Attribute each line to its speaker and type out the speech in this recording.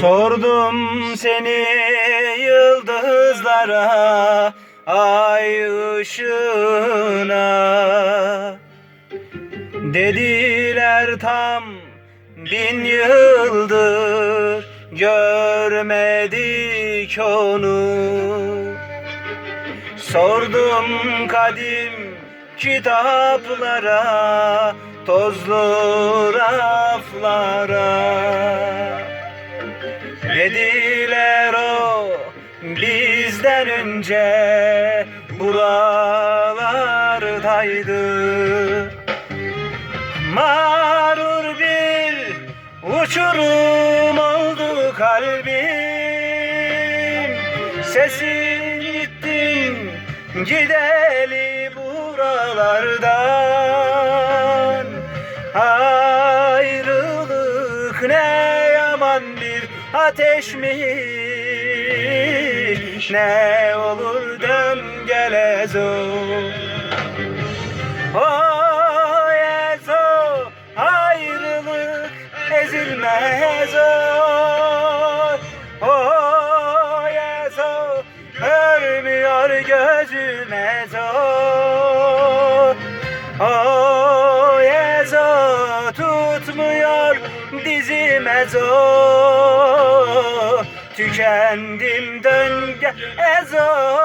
Speaker 1: Sordum seni yıldızlara, ay ışığına. Dediler tam bin yıldır görmedik onu. Sordum kadim kitaplara, tozlu raflara. Dediler o bizden önce buralardaydı. Mağrur bir uçurum oldu kalbim Sesin gittin gideli buralardan Ayrılık ne yaman bir ateşmiş Ne olur dön gel ezo Oy ezo ayrılık ezilmez oy Oy ezo ölmüyor gözüm ezo Oy ezo tutmuyor dizim ezo Tükendim dön gel ezo